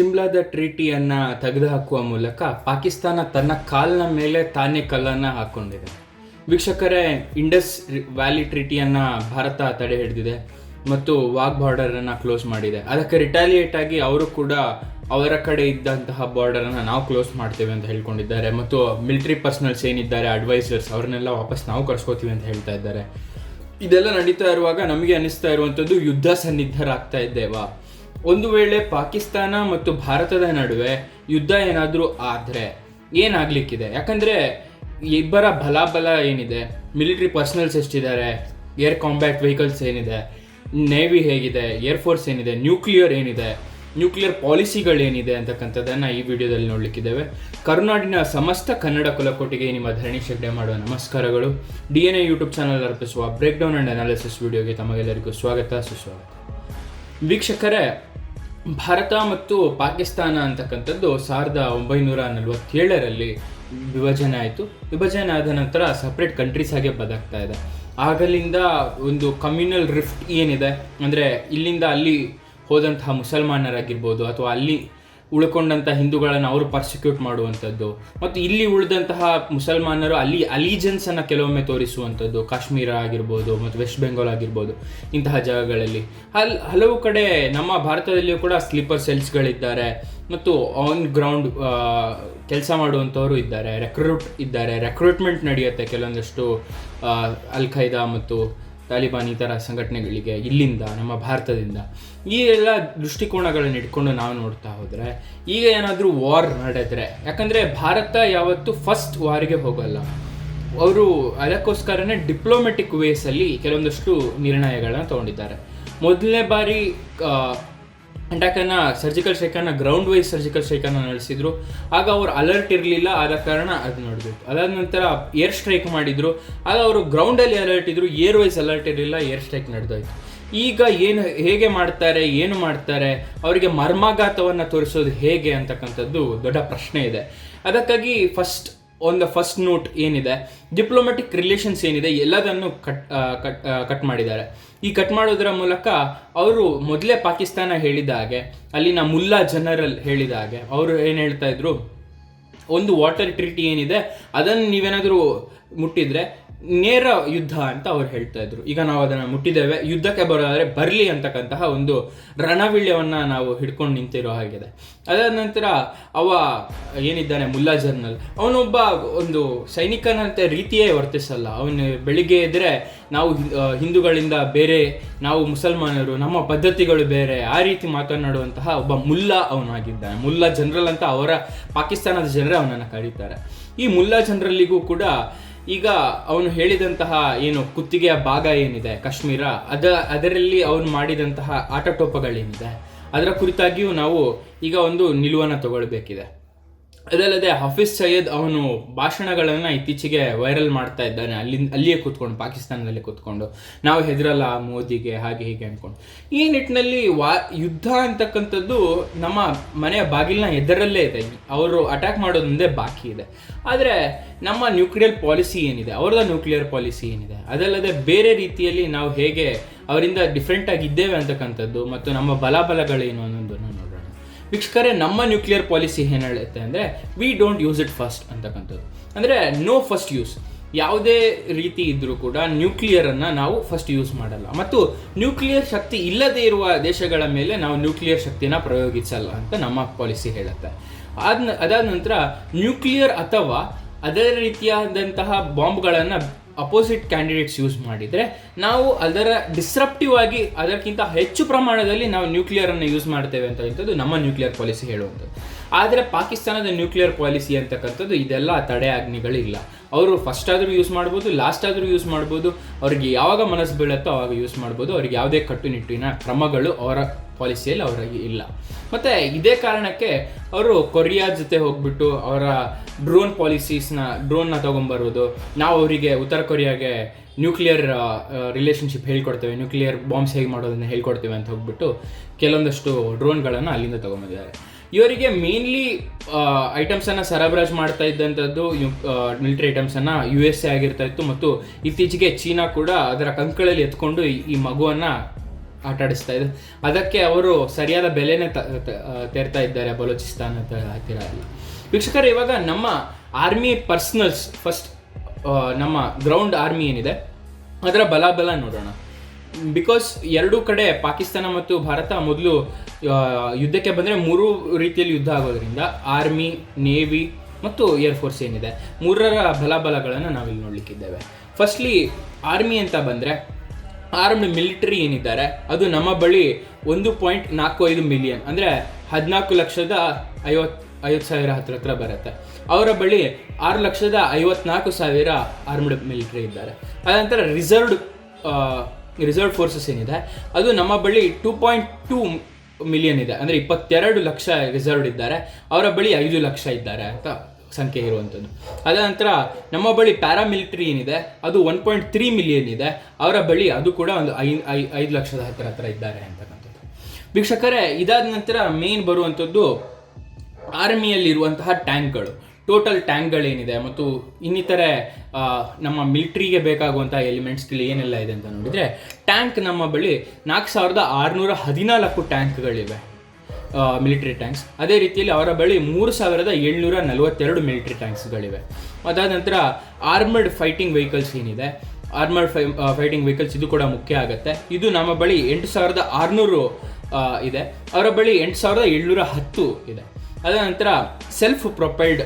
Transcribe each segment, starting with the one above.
ಶಿಮ್ಲಾದ ಟ್ರೀಟಿಯನ್ನ ತೆಗೆದುಹಾಕುವ ಮೂಲಕ ಪಾಕಿಸ್ತಾನ ತನ್ನ ಕಾಲಿನ ಮೇಲೆ ತಾನೇ ಕಲ್ಲನ್ನು ಹಾಕೊಂಡಿದೆ. ವೀಕ್ಷಕರೇ, ಇಂಡಸ್ ವ್ಯಾಲಿ ಟ್ರೀಟಿಯನ್ನ ಭಾರತ ತಡೆ ಹಿಡಿದಿದೆ ಮತ್ತು ವಾಗ್ ಬಾರ್ಡರನ್ನು ಕ್ಲೋಸ್ ಮಾಡಿದೆ. ಅದಕ್ಕೆ ರಿಟಾಲಿಯೇಟ್ ಆಗಿ ಅವರು ಕೂಡ ಅವರ ಕಡೆ ಇದ್ದಂತಹ ಬಾರ್ಡರನ್ನು ನಾವು ಕ್ಲೋಸ್ ಮಾಡ್ತೇವೆ ಅಂತ ಹೇಳ್ಕೊಂಡಿದ್ದಾರೆ ಮತ್ತು ಮಿಲಿಟರಿ ಪರ್ಸನಲ್ಸ್ ಏನಿದ್ದಾರೆ, ಅಡ್ವೈಸರ್ಸ್ ಅವ್ರನ್ನೆಲ್ಲ ವಾಪಸ್ ನಾವು ಕರ್ಸ್ಕೋತೀವಿ ಅಂತ ಹೇಳ್ತಾ ಇದ್ದಾರೆ. ಇದೆಲ್ಲ ನಡೀತಾ ಇರುವಾಗ ನಮಗೆ ಅನಿಸ್ತಾ ಇರುವಂಥದ್ದು ಯುದ್ಧ ಸನ್ನಿಧರಾಗ್ತಾ ಇದ್ದೇವಾ? ಒಂದು ವೇಳೆ ಪಾಕಿಸ್ತಾನ ಮತ್ತು ಭಾರತದ ನಡುವೆ ಯುದ್ಧ ಏನಾದರೂ ಆದರೆ ಏನಾಗಲಿಕ್ಕಿದೆ? ಯಾಕಂದರೆ ಇಬ್ಬರ ಬಲಾಬಲ ಏನಿದೆ? ಮಿಲಿಟ್ರಿ ಪರ್ಸನಲ್ಸ್ ಎಷ್ಟಿದ್ದಾರೆ? ಏರ್ ಕಾಂಬ್ಯಾಟ್ ವೆಹಿಕಲ್ಸ್ ಏನಿದೆ? ನೇವಿ ಹೇಗಿದೆ? ಏರ್ ಫೋರ್ಸ್ ಏನಿದೆ? ನ್ಯೂಕ್ಲಿಯರ್ ಏನಿದೆ? ನ್ಯೂಕ್ಲಿಯರ್ ಪಾಲಿಸಿಗಳೇನಿದೆ ಅಂತಕ್ಕಂಥದ್ದನ್ನು ಈ ವಿಡಿಯೋದಲ್ಲಿ ನೋಡಲಿಕ್ಕಿದ್ದೇವೆ. ಕರುನಾಡಿನ ಸಮಸ್ತ ಕನ್ನಡ ಕುಲಕೋಟಿಗೆ ನಿಮ್ಮ ಧರಣಿ ಶೆಡ್ಡೆ ಮಾಡುವ ನಮಸ್ಕಾರಗಳು. D N A YouTube channel ಅರ್ಪಿಸುವ ಬ್ರೇಕ್ ಡೌನ್ ಆ್ಯಂಡ್ ಅನಾಲಿಸಿಸ್ ವಿಡಿಯೋಗೆ ತಮಗೆಲ್ಲರಿಗೂ ಸ್ವಾಗತ, ಸುಸ್ವಾಗತ. ವೀಕ್ಷಕರೇ ಭಾರತ ಮತ್ತು ಪಾಕಿಸ್ತಾನ ಅಂತಕ್ಕಂಥದ್ದು ಸಾವಿರದ ಒಂಬೈನೂರ ನಲವತ್ತೇಳರಲ್ಲಿ ವಿಭಜನೆ ಆಯಿತು. ವಿಭಜನೆ ಆದ ನಂತರ ಸಪ್ರೇಟ್ ಕಂಟ್ರೀಸ್ ಆಗಿ ಬದುಕ್ತಾ ಇದೆ. ಆಗಲಿಂದ ಒಂದು ಕಮ್ಯುನಲ್ ರಿಫ್ಟ್ ಏನಿದೆ? ಅಂದರೆ ಇಲ್ಲಿಂದ ಅಲ್ಲಿ ಹೋದಂತಹ ಮುಸಲ್ಮಾನರಾಗಿರ್ಬೋದು ಅಥವಾ ಅಲ್ಲಿ ಉಳ್ಕೊಂಡಂಥ ಹಿಂದೂಗಳನ್ನು ಅವರು ಪರ್ಸಿಕ್ಯೂಟ್ ಮಾಡುವಂಥದ್ದು. ಮತ್ತು ಇಲ್ಲಿ ಉಳಿದಂತಹ ಮುಸಲ್ಮಾನರು ಅಲ್ಲಿ ಅಲಿಜೆನ್ಸನ್ನು ಕೆಲವೊಮ್ಮೆ ತೋರಿಸುವಂಥದ್ದು. ಕಾಶ್ಮೀರ ಆಗಿರ್ಬೋದು ಮತ್ತು ವೆಸ್ಟ್ ಬೆಂಗಾಲ್ ಆಗಿರ್ಬೋದು ಇಂತಹ ಜಾಗಗಳಲ್ಲಿ. ಹಲ್, ಹಲವು ಕಡೆ ನಮ್ಮ ಭಾರತದಲ್ಲಿಯೂ ಕೂಡ ಸ್ಲೀಪರ್ ಸೆಲ್ಸ್ಗಳಿದ್ದಾರೆ ಮತ್ತು ಆನ್ ಗ್ರೌಂಡ್ ಕೆಲಸ ಮಾಡುವಂಥವರು ಇದ್ದಾರೆ. ರೆಕ್ರೂಟ್ ಇದ್ದಾರೆ. ರೆಕ್ರೂಟ್ಮೆಂಟ್ ನಡೆಯುತ್ತೆ ಕೆಲವೊಂದಷ್ಟು ಅಲ್ ಖೈದಾ ಮತ್ತು ತಾಲಿಬಾನ್ ಈ ಥರ ಸಂಘಟನೆಗಳಿಗೆ ಇಲ್ಲಿಂದ, ನಮ್ಮ ಭಾರತದಿಂದ ಈ ಎಲ್ಲ ದೃಷ್ಟಿಕೋನಗಳನ್ನ ಇಟ್ಕೊಂಡು ನಾವು ನೋಡ್ತಾ ಹೋದರೆ ಈಗ ಏನಾದರೂ ವಾರ್ ನಡೆದರೆ, ಯಾಕಂದರೆ ಭಾರತ ಯಾವತ್ತೂ ಫಸ್ಟ್ ವಾರಿಗೆ ಹೋಗಲ್ಲ. ಅವರು ಅದಕ್ಕೋಸ್ಕರನೇ ಡಿಪ್ಲೊಮೆಟಿಕ್ ವೇಸಲ್ಲಿ ಕೆಲವೊಂದಷ್ಟು ನಿರ್ಣಯಗಳನ್ನ ತಗೊಂಡಿದ್ದಾರೆ. ಮೊದಲನೇ ಬಾರಿ ಅಟ್ಯಾಕನ್ನು ಸರ್ಜಿಕಲ್ ಸ್ಟ್ರೈಕನ್ನು ಗ್ರೌಂಡ್ ವೈಸ್ ಸರ್ಜಿಕಲ್ ಸ್ಟ್ರೈಕನ್ನು ನಡೆಸಿದ್ರು. ಆಗ ಅವರು ಅಲರ್ಟ್ ಇರಲಿಲ್ಲ, ಆದ ಕಾರಣ ಅದು ನೋಡಬೇಕು ಅದಾದ ನಂತರ ಏರ್ ಸ್ಟ್ರೈಕ್ ಮಾಡಿದ್ರು. ಆಗ ಅವರು ಗ್ರೌಂಡಲ್ಲಿ ಅಲರ್ಟ್ ಇದ್ದರು ಏರ್ ವೈಸ್ ಅಲರ್ಟ್ ಇರಲಿಲ್ಲ ಏರ್ ಸ್ಟ್ರೈಕ್ ನಡೆದೋಯ್ತು. ಈಗ ಏನು, ಹೇಗೆ ಮಾಡ್ತಾರೆ, ಏನು ಮಾಡ್ತಾರೆ, ಅವರಿಗೆ ಮರ್ಮಾಘಾತವನ್ನು ತೋರಿಸೋದು ಹೇಗೆ ಅಂತಕ್ಕಂಥದ್ದು ದೊಡ್ಡ ಪ್ರಶ್ನೆ ಇದೆ. ಅದಕ್ಕಾಗಿ first on the first note ಏನಿದೆ ಡಿಪ್ಲೊಮ್ಯಾಟಿಕ್ ರಿಲೇಷನ್ಸ್ ಏನಿದೆ, ಎಲ್ಲದನ್ನು ಕಟ್ ಕಟ್ ಮಾಡಿದ್ದಾರೆ. ಈ ಕಟ್ ಮಾಡೋದರ ಮೂಲಕ ಅವರು ಮೊದಲೇ ಪಾಕಿಸ್ತಾನ ಹೇಳಿದ ಹಾಗೆ, ಅಲ್ಲಿನ ಮುಲ್ಲಾ ಜನರಲ್ ಹೇಳಿದ ಹಾಗೆ, ಅವರು ಏನು ಹೇಳ್ತಾ ಇದ್ರು, ಒಂದು ವಾಟರ್ ಟ್ರೀಟಿ ಏನಿದೆ, ಅದನ್ನು ನೀವೇನಾದರೂ ಮುಟ್ಟಿದ್ರೆ ನೇರ ಯುದ್ಧ ಅಂತ ಅವ್ರು ಹೇಳ್ತಾ ಇದ್ರು. ಈಗ ನಾವು ಅದನ್ನು ಮುಟ್ಟಿದ್ದೇವೆ. ಯುದ್ಧಕ್ಕೆ ಬರೋದಾದ್ರೆ ಬರಲಿ ಅಂತಕ್ಕಂತಹ ಒಂದು ರಣವಿಳ್ಯವನ್ನು ನಾವು ಹಿಡ್ಕೊಂಡು ನಿಂತಿರೋ ಹಾಗಿದೆ. ಅದಾದ ನಂತರ ಅವ ಏನಿದ್ದಾನೆ ಮುಲ್ಲಾ ಜರ್ನಲ್. ಅವನೊಬ್ಬ ಒಂದು ಸೈನಿಕನಂತೆ ರೀತಿಯೇ ವರ್ತಿಸಲ್ಲ. ಅವನು ಬೆಳಿಗ್ಗೆ ಇದ್ರೆ ನಾವು ಹಿಂದೂಗಳಿಂದ ಬೇರೆ, ನಾವು ಮುಸಲ್ಮಾನರು, ನಮ್ಮ ಪದ್ಧತಿಗಳು ಬೇರೆ, ಆ ರೀತಿ ಮಾತನಾಡುವಂತಹ ಒಬ್ಬ ಮುಲ್ಲಾ ಅವನಾಗಿದ್ದಾನೆ. ಮುಲ್ಲಾ ಜನರಲ್ ಅಂತ ಅವರ ಪಾಕಿಸ್ತಾನದ ಜನರೇ ಅವನನ್ನು ಕರೀತಾರೆ. ಈ ಮುಲ್ಲಾ ಜನರಲ್ಲಿಗೂ ಕೂಡ ಈಗ ಅವನು ಹೇಳಿದಂತಹ ಏನು ಕುತ್ತಿಗೆಯ ಭಾಗ ಏನಿದೆ, ಕಾಶ್ಮೀರ, ಅದ, ಅದರಲ್ಲಿ ಅವನು ಮಾಡಿದಂತಹ ಆಟಟೋಪಗಳೇನಿದೆ, ಅದರ ಕುರಿತಾಗಿಯೂ ನಾವು ಈಗ ಒಂದು ನಿಲುವನ್ನು ತಗೊಳ್ಬೇಕಿದೆ. ಅದಲ್ಲದೆ ಹಫೀಸ್ ಸಯ್ಯದ್ ಅವನು ಭಾಷಣಗಳನ್ನು ಇತ್ತೀಚೆಗೆ ವೈರಲ್ ಮಾಡ್ತಾ ಇದ್ದಾನೆ. ಅಲ್ಲಿ, ಅಲ್ಲಿಯೇ ಕೂತ್ಕೊಂಡು, ಪಾಕಿಸ್ತಾನದಲ್ಲಿ ಕೂತ್ಕೊಂಡು. ನಾವು ಹೆದರಲ್ಲ ಮೋದಿಗೆ, ಹಾಗೆ ಹೀಗೆ ಅಂದ್ಕೊಂಡು ಈ ನಿಟ್ಟಿನಲ್ಲಿ ವಾ, ಯುದ್ಧ ಅಂತಕ್ಕಂಥದ್ದು ನಮ್ಮ ಮನೆಯ ಬಾಗಿಲಿನ ಎದರಲ್ಲೇ ಇದೆ. ಅವರು ಅಟ್ಯಾಕ್ ಮಾಡೋದೊಂದೇ ಬಾಕಿ ಇದೆ. ಆದರೆ ನಮ್ಮ ನ್ಯೂಕ್ಲಿಯರ್ ಪಾಲಿಸಿ ಏನಿದೆ? ಅವರದ ನ್ಯೂಕ್ಲಿಯರ್ ಪಾಲಿಸಿ ಏನಿದೆ? ಅದಲ್ಲದೆ ಬೇರೆ ರೀತಿಯಲ್ಲಿ ನಾವು ಹೇಗೆ ಅವರಿಂದ ಡಿಫ್ರೆಂಟ್ ಆಗಿದ್ದೇವೆ ಅಂತಕ್ಕಂಥದ್ದು ಮತ್ತು ನಮ್ಮ ಬಲಾಬಲಗಳೇನು ವೀಕ್ಷಕರೇ, ನಮ್ಮ ನ್ಯೂಕ್ಲಿಯರ್ ಪಾಲಿಸಿ ಏನು ಹೇಳುತ್ತೆ ಅಂದರೆ we don't use it first ಅಂತಕ್ಕಂಥದ್ದು. ಅಂದರೆ ನೋ ಫಸ್ಟ್ ಯೂಸ್ ಯಾವುದೇ ರೀತಿ ಇದ್ದರೂ ಕೂಡ ನ್ಯೂಕ್ಲಿಯರನ್ನು ನಾವು ಫಸ್ಟ್ ಯೂಸ್ ಮಾಡಲ್ಲ. ಮತ್ತು ನ್ಯೂಕ್ಲಿಯರ್ ಶಕ್ತಿ ಇಲ್ಲದೇ ಇರುವ ದೇಶಗಳ ಮೇಲೆ ನಾವು ನ್ಯೂಕ್ಲಿಯರ್ ಶಕ್ತಿನ ಪ್ರಯೋಗಿಸಲ್ಲ ಅಂತ ನಮ್ಮ ಪಾಲಿಸಿ ಹೇಳುತ್ತೆ. ಆದ ಅದಾದ ನಂತರ ನ್ಯೂಕ್ಲಿಯರ್ ಅಥವಾ ಅದೇ ರೀತಿಯಾದಂತಹ ಬಾಂಬ್ಗಳನ್ನು ಅಪೋಸಿಟ್ ಕ್ಯಾಂಡಿಡೇಟ್ಸ್ ಯೂಸ್ ಮಾಡಿದರೆ ನಾವು ಅದರ ಡಿಸ್ರಪ್ಟಿವ್ ಆಗಿ ಅದಕ್ಕಿಂತ ಹೆಚ್ಚು ಪ್ರಮಾಣದಲ್ಲಿ ನಾವು ನ್ಯೂಕ್ಲಿಯರನ್ನು ಯೂಸ್ ಮಾಡ್ತೇವೆ ಅಂತ ಅಂತಕ್ಕಂಥದ್ದು ನಮ್ಮ ನ್ಯೂಕ್ಲಿಯರ್ ಪಾಲಿಸಿ ಹೇಳುವಂಥದ್ದು. ಆದರೆ ಪಾಕಿಸ್ತಾನದ ನ್ಯೂಕ್ಲಿಯರ್ ಪಾಲಿಸಿ ಅಂತಕ್ಕಂಥದ್ದು ಇದೆಲ್ಲ ತಡೆ ಆಜ್ಞೆಗಳಿಲ್ಲ ಅವರು ಫಸ್ಟ್ ಆದರೂ ಯೂಸ್ ಮಾಡ್ಬೋದು ಲಾಸ್ಟ್ ಆದರೂ ಯೂಸ್ ಮಾಡ್ಬೋದು, ಅವ್ರಿಗೆ ಯಾವಾಗ ಮನಸ್ಸು ಬೀಳುತ್ತೋ ಅವಾಗ ಯೂಸ್ ಮಾಡ್ಬೋದು. ಅವ್ರಿಗೆ ಯಾವುದೇ ಕಟ್ಟುನಿಟ್ಟಿನ ಕ್ರಮಗಳು ಅವರ ಪಾಲಿಸಿಯಲ್ಲಿ ಅವರಿಗೆ ಇಲ್ಲ. ಮತ್ತು ಇದೇ ಕಾರಣಕ್ಕೆ ಅವರು ಕೊರಿಯಾ ಜೊತೆ ಹೋಗ್ಬಿಟ್ಟು ಅವರ ಡ್ರೋನ್ ಪಾಲಿಸೀಸ್ನ ಡ್ರೋನ್ನ ತೊಗೊಂಬರೋದು. ನಾವು ಅವರಿಗೆ ಉತ್ತರ ಕೊರಿಯಾಗೆ ನ್ಯೂಕ್ಲಿಯರ್ ರಿಲೇಷನ್ಶಿಪ್ ಹೇಳ್ಕೊಡ್ತೇವೆ ನ್ಯೂಕ್ಲಿಯರ್ ಬಾಂಬ್ಸ್ ಹೇಗೆ ಮಾಡೋದನ್ನು ಹೇಳ್ಕೊಡ್ತೇವೆ ಅಂತ ಹೋಗ್ಬಿಟ್ಟು ಕೆಲವೊಂದಷ್ಟು ಡ್ರೋನ್ಗಳನ್ನು ಅಲ್ಲಿಂದ ತೊಗೊಂಬಂದಿದ್ದಾರೆ. ಇವರಿಗೆ ಮೇನ್ಲಿ ಐಟಮ್ಸನ್ನು ಸರಬರಾಜು ಮಾಡ್ತಾ ಇದ್ದಂಥದ್ದು ಮಿಲಿಟರಿ ಐಟಮ್ಸನ್ನು ಯು ಎಸ್ ಎ ಆಗಿರ್ತಾ ಇತ್ತು ಮತ್ತು ಇತ್ತೀಚೆಗೆ ಚೀನಾ ಕೂಡ ಅದರ ಕಂಕಳಲ್ಲಿ ಎತ್ಕೊಂಡು ಈ- ಮಗುವನ್ನು ಆಟಾಡಿಸ್ತಾ ಇದೆ. ಅದಕ್ಕೆ ಅವರು ಸರಿಯಾದ ಬೆಲೆನೇ ತೆರ್ತಾ ಇದ್ದಾರೆ ಬಲೂಚಿಸ್ತಾನ್ ಹತ್ತಿರ ವೀಕ್ಷಕರೇ, ಇವಾಗ ನಮ್ಮ ಆರ್ಮಿ ಪರ್ಸನಲ್ಸ್ ಫಸ್ಟ್ ನಮ್ಮ ಗ್ರೌಂಡ್ ಆರ್ಮಿ ಏನಿದೆ, ಅದರ ಬಲಾಬಲ ನೋಡೋಣ. ಬಿಕಾಸ್ ಎರಡೂ ಕಡೆ ಪಾಕಿಸ್ತಾನ ಮತ್ತು ಭಾರತ ಮೊದಲು ಯುದ್ಧಕ್ಕೆ ಬಂದರೆ ಮೂರು ರೀತಿಯಲ್ಲಿ ಯುದ್ಧ ಆಗೋದ್ರಿಂದ ಆರ್ಮಿ ನೇವಿ ಮತ್ತು ಏರ್ ಫೋರ್ಸ್ ಏನಿದೆ. ಮೂರರ ಬಲಾಬಲಗಳನ್ನು ನಾವಿಲ್ಲಿ ನೋಡ್ಲಿಕ್ಕಿದ್ದೇವೆ. ಫಸ್ಟ್ಲಿ ಆರ್ಮಿ ಅಂತ ಬಂದರೆ ಆರ್ಮ್ಡ್ ಮಿಲಿಟರಿ ಏನಿದ್ದಾರೆ, ಅದು ನಮ್ಮ ಬಳಿ ಒಂದು ಪಾಯಿಂಟ್ ನಾಲ್ಕು ಐದು ಮಿಲಿಯನ್ ಅಂದರೆ ಹದಿನಾಲ್ಕು ಲಕ್ಷದ ಐವತ್ತು ಐವತ್ತು ಸಾವಿರ ಹತ್ರ ಹತ್ರ ಬರುತ್ತೆ. ಅವರ ಬಳಿ ಆರು ಲಕ್ಷದ ಐವತ್ನಾಲ್ಕು ಸಾವಿರ ಆರ್ಮ್ಡ್ ಮಿಲಿಟರಿ ಇದ್ದಾರೆ. ಅದಂತರ ರಿಸರ್ವ್ಡ್ ರಿಸರ್ವ್ ಫೋರ್ಸಸ್ ಏನಿದೆ, ಅದು ನಮ್ಮ ಬಳಿ ಟೂ ಪಾಯಿಂಟ್ ಟೂ ಮಿಲಿಯನ್ ಇದೆ. ಅಂದರೆ ಇಪ್ಪತ್ತೆರಡು ಲಕ್ಷ ರಿಸರ್ವ್ಡ್ ಇದ್ದಾರೆ. ಅವರ ಬಳಿ ಐದು ಲಕ್ಷ ಇದ್ದಾರೆ ಅಂತ ಸಂಖ್ಯೆ ಇರುವಂಥದ್ದು. ಅದ ನಂತರ ನಮ್ಮ ಬಳಿ ಪ್ಯಾರಾಮಿಲಿಟ್ರಿ ಏನಿದೆ, ಅದು ಒನ್ ಪಾಯಿಂಟ್ ತ್ರೀ ಮಿಲಿಯನ್ ಇದೆ. ಅವರ ಬಳಿ ಅದು ಕೂಡ ಒಂದು ಐ ಐದು ಲಕ್ಷದ ಹತ್ತಿರ ಹತ್ರ ಇದ್ದಾರೆ ಅಂತಕ್ಕಂಥದ್ದು. ವೀಕ್ಷಕರೇ, ಇದಾದ ನಂತರ ಮೇನ್ ಬರುವಂಥದ್ದು ಆರ್ಮಿಯಲ್ಲಿರುವಂತಹ ಟ್ಯಾಂಕ್ಗಳು ಟೋಟಲ್ ಟ್ಯಾಂಕ್ಗಳೇನಿದೆ ಮತ್ತು ಇನ್ನಿತರೆ ನಮ್ಮ ಮಿಲಿಟ್ರಿಗೆ ಬೇಕಾಗುವಂಥ ಎಲಿಮೆಂಟ್ಸ್ಗಳು ಏನೆಲ್ಲ ಇದೆ ಅಂತ ನೋಡಿದರೆ, ಟ್ಯಾಂಕ್ ನಮ್ಮ ಬಳಿ ನಾಲ್ಕು ಸಾವಿರದ ಆರುನೂರ ಹದಿನಾಲ್ಕು ಟ್ಯಾಂಕ್ಗಳಿವೆ. Military thanks. ಅದೇ ರೀತಿಯಲ್ಲಿ ಅವರ ಬಳಿ ಮೂರು ಸಾವಿರದ ಏಳ್ನೂರ ನಲವತ್ತೆರಡು ಮಿಲಿಟರಿ ಟ್ಯಾಂಕ್ಸ್ಗಳಿವೆ. ಅದಾದ ನಂತರ ಆರ್ಮರ್ಡ್ ಫೈಟಿಂಗ್ ವೆಹಿಕಲ್ಸ್ ಏನಿದೆ, ಆರ್ಮರ್ಡ್ ಫೈ ಫೈಟಿಂಗ್ ವೆಹಿಕಲ್ಸ್ ಇದು ಕೂಡ ಮುಖ್ಯ ಆಗುತ್ತೆ. ಇದು ನಮ್ಮ ಬಳಿ ಎಂಟು ಸಾವಿರದ ಆರುನೂರು ಇದೆ. ಅವರ ಬಳಿ ಎಂಟು ಸಾವಿರದ ಏಳ್ನೂರ ಹತ್ತು ಇದೆ. ಅದ ನಂತರ ಸೆಲ್ಫ್ ಪ್ರೊಪೈಲ್ಡ್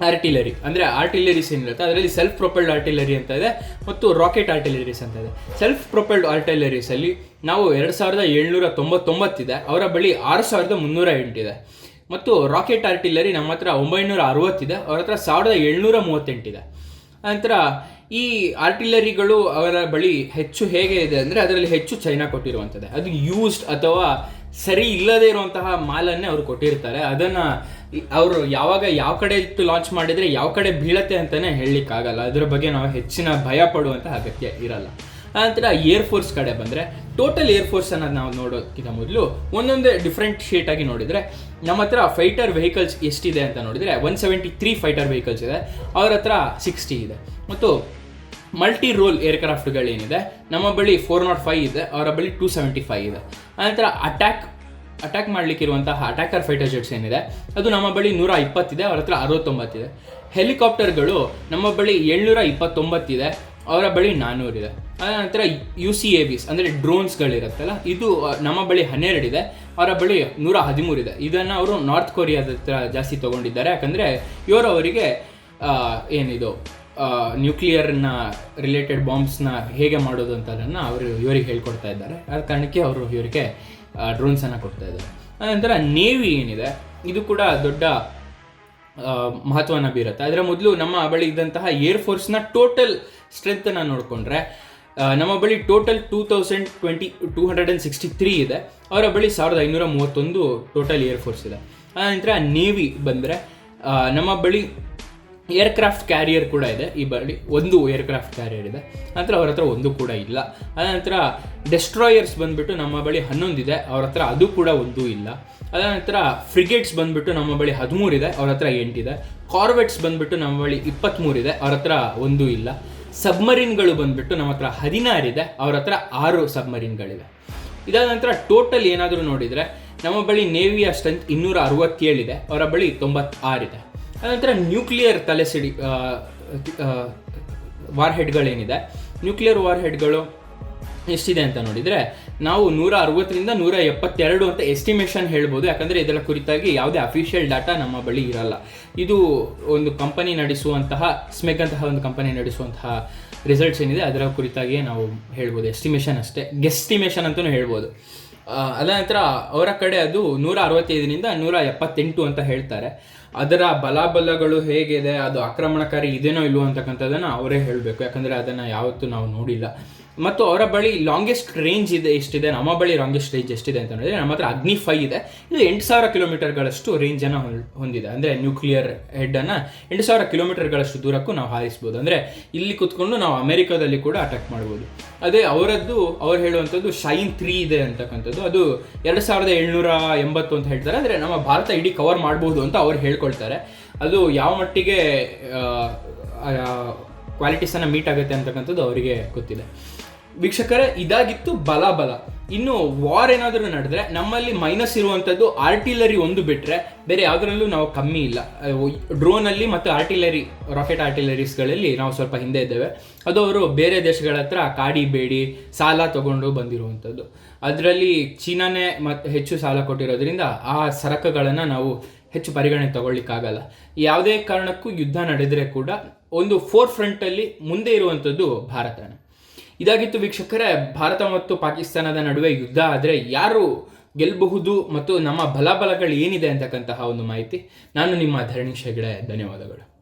ಆರ್ಟಿಲರಿ ಅಂದರೆ ಆರ್ಟಿಲರೀಸ್ ಏನಿರುತ್ತೆ ಅದರಲ್ಲಿ ಸೆಲ್ಫ್ ಪ್ರೊಪೆಲ್ಡ್ ಆರ್ಟಿಲರಿ ಅಂತ ಇದೆ ಮತ್ತು ರಾಕೆಟ್ ಆರ್ಟಿಲರೀಸ್ ಅಂತ ಇದೆ. ಸೆಲ್ಫ್ ಪ್ರೊಪೆಲ್ಡ್ ಆರ್ಟಿಲರೀಸಲ್ಲಿ ನಾವು ಎರಡು ಸಾವಿರದ ಏಳ್ನೂರ ತೊಂಬತ್ತೊಂಬತ್ತಿದೆ ಅವರ ಬಳಿ ಆರು ಸಾವಿರದ ಮುನ್ನೂರ ಎಂಟಿದೆ ಮತ್ತು ರಾಕೆಟ್ ಆರ್ಟಿಲರಿ ನಮ್ಮ ಹತ್ರ ಒಂಬೈನೂರ ಅರವತ್ತಿದೆ ಅವ್ರ ಹತ್ರ ಸಾವಿರದ ಏಳ್ನೂರ ಮೂವತ್ತೆಂಟಿದೆ ನಂತರ ಈ ಆರ್ಟಿಲರಿಗಳು ಅವರ ಬಳಿ ಹೆಚ್ಚು ಹೇಗೆ ಇದೆ ಅಂದರೆ ಅದರಲ್ಲಿ ಹೆಚ್ಚು ಚೈನಾ ಕೊಟ್ಟಿರುವಂಥದ್ದು ಅದು ಯೂಸ್ಡ್ ಅಥವಾ ಸರಿ ಇಲ್ಲದೇ ಇರುವಂತಹ ಮಾಲನ್ನೇ ಅವರು ಕೊಟ್ಟಿರ್ತಾರೆ. ಅದನ್ನು ಅವರು ಯಾವಾಗ ಯಾವ ಕಡೆ ಇಟ್ಟು ಲಾಂಚ್ ಮಾಡಿದರೆ ಯಾವ ಕಡೆ ಬೀಳತ್ತೆ ಅಂತಲೇ ಹೇಳಲಿಕ್ಕಾಗಲ್ಲ. ಅದರ ಬಗ್ಗೆ ನಾವು ಹೆಚ್ಚಿನ ಭಯ ಪಡುವಂಥ ಅಗತ್ಯ ಇರಲ್ಲ. ಆನಂತರ ಏರ್ ಫೋರ್ಸ್ ಕಡೆ ಬಂದರೆ ಟೋಟಲ್ ಏರ್ ಫೋರ್ಸ್ ಅನ್ನೋದು ನಾವು ನೋಡೋಕ್ಕಿಂತ ಮೊದಲು ಒಂದೊಂದೇ ಡಿಫ್ರೆಂಟ್ ಶೇಟ್ ಆಗಿ ನೋಡಿದರೆ ನಮ್ಮ ಹತ್ರ ಫೈಟರ್ ವೆಹಿಕಲ್ಸ್ ಎಷ್ಟಿದೆ ಅಂತ ನೋಡಿದರೆ one seventy three fighter vehicles ಇದೆ. ಅವ್ರ ಹತ್ರ ಸಿಕ್ಸ್ಟಿ ಇದೆ. ಮತ್ತು ಮಲ್ಟಿ ರೋಲ್ ಏರ್ಕ್ರಾಫ್ಟ್ಗಳೇನಿದೆ ನಮ್ಮ ಬಳಿ ಫೋರ್ ನಾಟ್ ಫೈವ್ ಇದೆ, ಅವರ ಬಳಿ ಟೂ ಸೆವೆಂಟಿ ಫೈವ್ ಇದೆ. ಆನಂತರ ಅಟ್ಯಾಕ್ ಅಟ್ಯಾಕ್ ಮಾಡಲಿಕ್ಕಿರುವಂತಹ ಅಟ್ಯಾಕರ್ ಫೈಟರ್ ಜೆಟ್ಸ್ ಏನಿದೆ, ಅದು ನಮ್ಮ ಬಳಿ ನೂರ ಇಪ್ಪತ್ತಿದೆ ಅವ್ರ ಹತ್ರ ಅರವತ್ತೊಂಬತ್ತಿದೆ ಹೆಲಿಕಾಪ್ಟರ್ಗಳು ನಮ್ಮ ಬಳಿ ಏಳ್ನೂರ ಇಪ್ಪತ್ತೊಂಬತ್ತಿದೆ ಅವರ ಬಳಿ ನಾನ್ನೂರಿದೆ ನಂತರ ಯು ಸಿ ಎ ಬಿಸ್ ಅಂದರೆ ಡ್ರೋನ್ಸ್ಗಳಿರುತ್ತಲ್ಲ ಇದು ನಮ್ಮ ಬಳಿ ಹನ್ನೆರಡಿದೆ ಅವರ ಬಳಿ ನೂರ ಹದಿಮೂರಿದೆ ಇದನ್ನು ಅವರು ನಾರ್ತ್ ಕೊರಿಯಾದ ಹತ್ರ ಜಾಸ್ತಿ ತೊಗೊಂಡಿದ್ದಾರೆ, ಯಾಕಂದರೆ ಇವರು ಅವರಿಗೆ ಏನಿದು ನ್ಯೂಕ್ಲಿಯರ್ನ ರಿಲೇಟೆಡ್ ಬಾಂಬ್ಸ್ನ ಹೇಗೆ ಮಾಡೋದು ಅಂತದನ್ನು ಅವರು ಇವರಿಗೆ ಹೇಳ್ಕೊಡ್ತಾ ಇದ್ದಾರೆ. ಆ ಕಾರಣಕ್ಕೆ ಅವರು ಇವರಿಗೆ ಡ್ರೋನ್ಸನ್ನು ಕೊಡ್ತಾ ಇದ್ದಾರೆ. ಅನಂತರ ನೇವಿ ಏನಿದೆ, ಇದು ಕೂಡ ದೊಡ್ಡ ಮಹತ್ವನ ಬೀರುತ್ತೆ. ಅದರ ಮೊದಲು ನಮ್ಮ ಬಳಿ ಇದ್ದಂತಹ ಏರ್ ಫೋರ್ಸ್ನ ಟೋಟಲ್ ಸ್ಟ್ರೆಂತನ್ನು ನೋಡಿಕೊಂಡ್ರೆ ನಮ್ಮ ಬಳಿ total two thousand twenty two hundred and sixty three ಇದೆ. ಅವರ ಬಳಿ ಸಾವಿರದ ಐನೂರ ಮೂವತ್ತೊಂದು ಟೋಟಲ್ ಏರ್ಫೋರ್ಸ್ ಇದೆ. ಆನಂತರ ನೇವಿ ಬಂದರೆ ನಮ್ಮ ಬಳಿ ಏರ್ಕ್ರಾಫ್ಟ್ ಕ್ಯಾರಿಯರ್ ಕೂಡ ಇದೆ. ಈ ಬಳಿ ಒಂದು ಏರ್ಕ್ರಾಫ್ಟ್ ಕ್ಯಾರಿಯರ್ ಇದೆ. ನಂತರ ಅವ್ರ ಹತ್ರ ಒಂದು ಕೂಡ ಇಲ್ಲ. ಆನಂತರ ಡೆಸ್ಟ್ರಾಯರ್ಸ್ ಬಂದುಬಿಟ್ಟು ನಮ್ಮ ಬಳಿ ಹನ್ನೊಂದಿದೆ ಅವ್ರ ಹತ್ರ ಅದು ಕೂಡ ಒಂದು ಇಲ್ಲ. ಅದಾನಂತರ ಫ್ರಿಗೇಟ್ಸ್ ಬಂದುಬಿಟ್ಟು ನಮ್ಮ ಬಳಿ ಹದಿಮೂರಿದೆ ಅವ್ರ ಹತ್ರ ಎಂಟಿದೆ ಕಾರ್ವೆಟ್ಸ್ ಬಂದುಬಿಟ್ಟು ನಮ್ಮ ಬಳಿ ಇಪ್ಪತ್ತ್ಮೂರಿದೆ ಅವ್ರ ಹತ್ರ ಒಂದು ಇಲ್ಲ. ಸಬ್ಮರೀನ್ಗಳು ಬಂದ್ಬಿಟ್ಟು ನಮ್ಮ ಹತ್ರ ಹದಿನಾರಿದೆ ಅವ್ರ ಹತ್ರ ಆರು ಸಬ್ಮರೀನ್ಗಳಿವೆ. ಇದಾದ ನಂತರ ಟೋಟಲ್ ಏನಾದರೂ ನೋಡಿದರೆ ನಮ್ಮ ಬಳಿ ನೇವಿಯ ಸ್ಟ್ರೆಂತ್ ಇನ್ನೂರ ಅರವತ್ತೇಳಿದೆ ಅವರ ಬಳಿ ತೊಂಬತ್ತಾರಿದೆ ಅನಂತರ ನ್ಯೂಕ್ಲಿಯರ್ ತಲೆಸಿಡಿ ವಾರ್ ಹೆಡ್ಗಳೇನಿದೆ ನ್ಯೂಕ್ಲಿಯರ್ ವಾರ್ ಹೆಡ್ಗಳು ಎಷ್ಟಿದೆ ಅಂತ ನೋಡಿದರೆ ನಾವು ನೂರ ಅರವತ್ತರಿಂದ ನೂರ ಎಪ್ಪತ್ತೆರಡು ಅಂತ ಎಸ್ಟಿಮೇಷನ್ ಹೇಳ್ಬೋದು. ಯಾಕಂದರೆ ಇದರ ಕುರಿತಾಗಿ ಯಾವುದೇ ಅಫಿಷಿಯಲ್ ಡಾಟಾ ನಮ್ಮ ಬಳಿ ಇರಲ್ಲ. ಇದು ಒಂದು ಕಂಪನಿ ನಡೆಸುವಂತಹ ಸ್ಮೆಗ್ ಅಂತಹ ಒಂದು ಕಂಪನಿ ನಡೆಸುವಂತಹ ರಿಸಲ್ಟ್ಸ್ ಏನಿದೆ, ಅದರ ಕುರಿತಾಗಿಯೇ ನಾವು ಹೇಳ್ಬೋದು. ಎಸ್ಟಿಮೇಷನ್ ಅಷ್ಟೇ. ಗೆಸ್ಟಿಮೇಷನ್ ಅಂತಲೂ ಹೇಳ್ಬೋದು. ಅದ ನಂತರ ಅವರ ಕಡೆ ಅದು ನೂರ ಅರವತ್ತೈದರಿಂದ ನೂರ ಎಪ್ಪತ್ತೆಂಟು ಅಂತ ಹೇಳ್ತಾರೆ. ಅದರ ಬಲಾಬಲಗಳು ಹೇಗಿದೆ, ಅದು ಆಕ್ರಮಣಕಾರಿ ಇದೇನೋ ಇಲ್ವೋ ಅಂತಕ್ಕಂಥದ್ದನ್ನು ಅವರೇ ಹೇಳಬೇಕು. ಯಾಕಂದರೆ ಅದನ್ನು ಯಾವತ್ತೂ ನಾವು ನೋಡಿಲ್ಲ. ಮತ್ತು ಅವರ ಬಳಿ ಲಾಂಗೆಸ್ಟ್ ರೇಂಜ್ ಇದೆ, ಎಷ್ಟಿದೆ, ನಮ್ಮ ಬಳಿ ಲಾಂಗೆಸ್ಟ್ ರೇಂಜ್ ಎಷ್ಟಿದೆ ಅಂತ ಹೇಳಿದ್ರೆ ನಮ್ಮ ಹತ್ರ ಅಗ್ನಿ ಫೈ ಇದೆ. ಇದು ಎಂಟು ಸಾವಿರ ಕಿಲೋಮೀಟರ್ಗಳಷ್ಟು ರೇಂಜನ್ನು ಹೊಂದಿದೆ. ಅಂದರೆ ನ್ಯೂಕ್ಲಿಯರ್ ಹೆಡ್ಡನ್ನು ಎಂಟು ಸಾವಿರ ಕಿಲೋಮೀಟರ್ಗಳಷ್ಟು ದೂರಕ್ಕೂ ನಾವು ಹಾರಿಸ್ಬೋದು. ಅಂದರೆ ಇಲ್ಲಿ ಕುತ್ಕೊಂಡು ನಾವು ಅಮೆರಿಕಾದಲ್ಲಿ ಕೂಡ ಅಟ್ಯಾಕ್ ಮಾಡ್ಬೋದು. ಅದೇ ಅವರದ್ದು, ಅವ್ರು ಹೇಳುವಂಥದ್ದು ಶೈನ್ ತ್ರೀ ಇದೆ ಅಂತಕ್ಕಂಥದ್ದು. ಅದು ಎರಡು ಸಾವಿರದ ಏಳ್ನೂರ ಎಂಬತ್ತು ಅಂತ ಹೇಳ್ತಾರೆ. ಅಂದರೆ ನಮ್ಮ ಭಾರತ ಇಡೀ ಕವರ್ ಮಾಡ್ಬೋದು ಅಂತ ಅವ್ರು ಹೇಳ್ಕೊಳ್ತಾರೆ. ಅದು ಯಾವ ಮಟ್ಟಿಗೆ ಕ್ವಾಲಿಟೀಸನ್ನು ಮೀಟ್ ಆಗುತ್ತೆ ಅಂತಕ್ಕಂಥದ್ದು ಅವರಿಗೆ ಗೊತ್ತಿದೆ. ವೀಕ್ಷಕರೇ, ಇದಾಗಿತ್ತು ಬಲ ಬಲ ಇನ್ನು ವಾರ್ ಏನಾದರೂ ನಡೆದ್ರೆ ನಮ್ಮಲ್ಲಿ ಮೈನಸ್ ಇರುವಂಥದ್ದು ಆರ್ಟಿಲರಿ ಒಂದು ಬಿಟ್ಟರೆ ಬೇರೆ ಯಾವುದರಲ್ಲೂ ನಾವು ಕಮ್ಮಿ ಇಲ್ಲ. ಡ್ರೋನಲ್ಲಿ ಮತ್ತು ಆರ್ಟಿಲರಿ ರಾಕೆಟ್ ಆರ್ಟಿಲರೀಸ್ಗಳಲ್ಲಿ ನಾವು ಸ್ವಲ್ಪ ಹಿಂದೆ ಇದ್ದೇವೆ. ಅದು ಅವರು ಬೇರೆ ದೇಶಗಳ ಹತ್ರ ಕಾಡಿ ಬೇಡಿ, ಸಾಲ ತಗೊಂಡು ಬಂದಿರುವಂಥದ್ದು ಅದರಲ್ಲಿ ಚೀನಾನೇ ಮತ್ತು ಹೆಚ್ಚು ಸಾಲ ಕೊಟ್ಟಿರೋದ್ರಿಂದ ಆ ಸರಕುಗಳನ್ನು ನಾವು ಹೆಚ್ಚು ಪರಿಗಣನೆ ತಗೊಳ್ಳಿಕ್ಕಾಗಲ್ಲ. ಯಾವುದೇ ಕಾರಣಕ್ಕೂ ಯುದ್ಧ ನಡೆದರೆ ಕೂಡ ಒಂದು ಫೋರ್ ಫ್ರಂಟಲ್ಲಿ ಮುಂದೆ ಇರುವಂಥದ್ದು ಭಾರತನೇ. ಇದಾಗಿತ್ತು ವೀಕ್ಷಕರೇ, ಭಾರತ ಮತ್ತು ಪಾಕಿಸ್ತಾನದ ನಡುವೆ ಯುದ್ಧ ಆದರೆ ಯಾರು ಗೆಲ್ಲಬಹುದು ಮತ್ತು ನಮ್ಮ ಬಲಬಲಗಳು ಏನಿದೆ ಅಂತಕ್ಕಂತಹ ಒಂದು ಮಾಹಿತಿ. ನಾನು ನಿಮ್ಮ ಧರಣಿ ಹೆಗಡೆ ಧನ್ಯವಾದಗಳು.